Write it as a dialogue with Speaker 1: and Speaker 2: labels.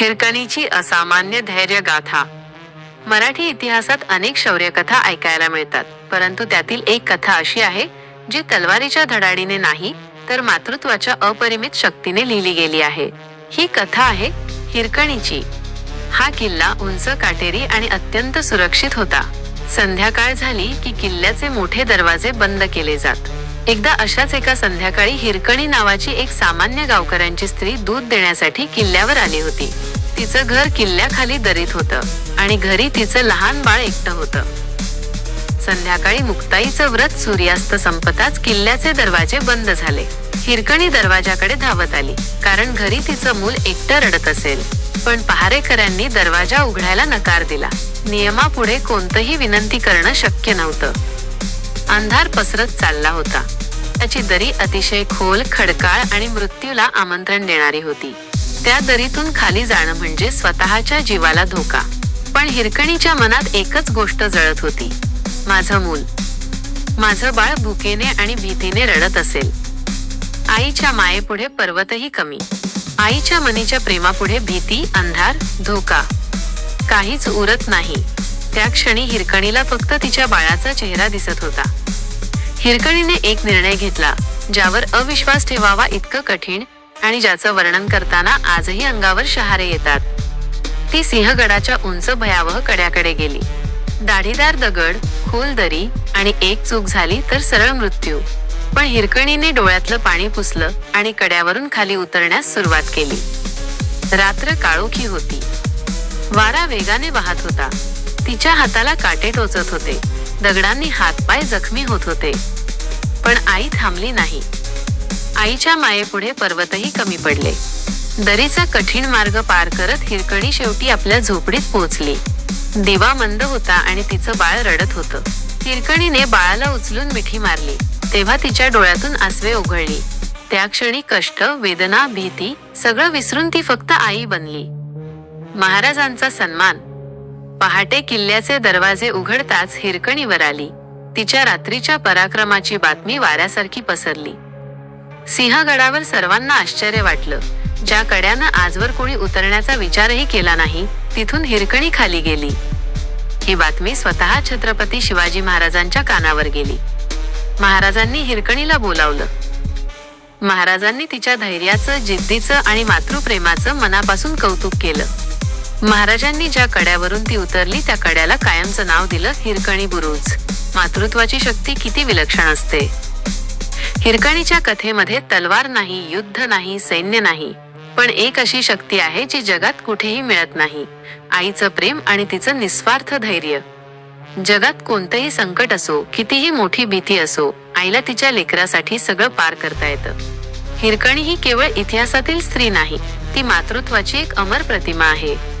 Speaker 1: हिरकणीची असामान्य धैर्य गाथा मराठी इतिहासात अनेक शौर्यकथा ऐकायला मिळतात परंतु त्यातील एक कथा अशी आहे जी तलवारीच्या धडाडीने नाही तर मातृत्वाच्या अपरिमित शक्तीने लिहिली गेली आहे. ही कथा आहे हिरकणीची. हा किल्ला उंच काटेरी आणि अत्यंत सुरक्षित होता. संध्याकाळ झाली की किल्ल्याचे मोठे दरवाजे बंद केले जात. एकदा अशाच एका संध्याकाळी हिरकणी नावाची एक सामान्य गावकऱ्यांची स्त्री दूध देण्यासाठी किल्ल्यावर आली होती. तिचं घर किल्ल्याखाली दरीत होतं आणि घरी तिचं लहान बाळ एकटं होतं. संध्याकाळी मुक्ताईचं व्रत सूर्यास्त संपताच किल्ल्याचे दरवाजे बंद झाले. हिरकणी दरवाजाकडे धावत आली कारण घरी तिचं मूल एकटं रडत असेल. पण पहारेकरांनी दरवाजा उघडायला नकार दिला. नियमापुढे कोणतंही विनंती करणं शक्य नव्हतं. अंधार पसरत चालला होता. त्याची दरी अतिशय खोल खडकाळ आणि मृत्यूला आमंत्रण देणारी होती. त्या दरीतून खाली जाणं म्हणजे स्वतःच्या जीवाला धोका. पण हिरकणीच्या मनात एकच गोष्ट जळत होती. माझं मूल. माझं बाळ भुकेने आणि भीतीने रडत असेल. आईच्या मायेपुढे पर्वतही कमी. आईच्या मनीच्या प्रेमापुढे भीती अंधार धोका. काहीच उरत नाही. त्या क्षणी हिरकणीला फक्त तिच्या बाळाचा चेहरा दिसत होता. हिरकणीने एक निर्णय घेतला ज्यावर अविश्वास ठेवावा इतकं कठीण आणि ज्याचं वर्णन करताना आजही अंगावर शहारे येतात. ती सिंहगडाच्या उंच भयावह कड्याकडे गेली. दाढीदार दगड खोल दरी आणि एक चूक झाली तर सरळ मृत्यू. पण हिरकणीने डोळ्यातलं पाणी पुसलं आणि कड्यावरून खाली उतरण्यास सुरुवात केली. रात्र काळोखी होती. वारा वेगाने वाहत होता. तिच्या हाताला काटे टोचत होते. दगडांनी हातपाय जखमी होत होते. पण आई थांबली नाही. आईच्या मायेपुढे पर्वतही कमी पडले. दरीचा कठीण मार्ग पार करत हिरकणी शेवटी आपल्या झोपडीत पोहोचली. दिवा मंद होता आणि तिचं बाळ रडत होतं. हिरकणीने बाळाला उचलून मिठी मारली. तेव्हा तिच्या डोळ्यातून आसवे उघळली त्या क्षणी कष्ट वेदना भीती सगळं विसरून ती फक्त आई बनली. महाराजांचा सन्मान पहाटे किल्ल्याचे दरवाजे उघडताच हिरकणीवर आली. तिच्या रात्रीच्या पराक्रमाची बातमी वाऱ्यासारखी पसरली. सिंहगडावर सर्वांना आश्चर्य वाटलं. ज्या कड्यानं आजवर कोणी उतरण्याचा विचारही केला नाही तिथून हिरकणी खाली गेली. ही बातमी स्वतः छत्रपती शिवाजी महाराजांच्या कानावर गेली. महाराजांनी हिरकणीला बोलावलं. महाराजांनी तिच्या धैर्याचं जिद्दीचं आणि मातृप्रेमाचं मनापासून कौतुक केलं. महाराजांनी ज्या कड्यावरून ती उतरली त्या कड्याला कायमचं नाव दिलं हिरकणी बुरुज. मातृत्वाची शक्ती किती विलक्षण असते. हिरकणीच्या कथेमध्ये तलवार नाही युद्ध नाही सैन्य नाही. पण एक अशी शक्ती आहे जी जगात कुठेही मिळत नाही. आईचं प्रेम आणि तिचं निस्वार्थ धैर्य. जगात कोणतंही संकट असो कितीही मोठी भीती असो आईला तिच्या लेकरासाठी सगळं पार करता येतं. हिरकणी ही केवळ इतिहासातील स्त्री नाही ती मातृत्वाची एक अमर प्रतिमा आहे.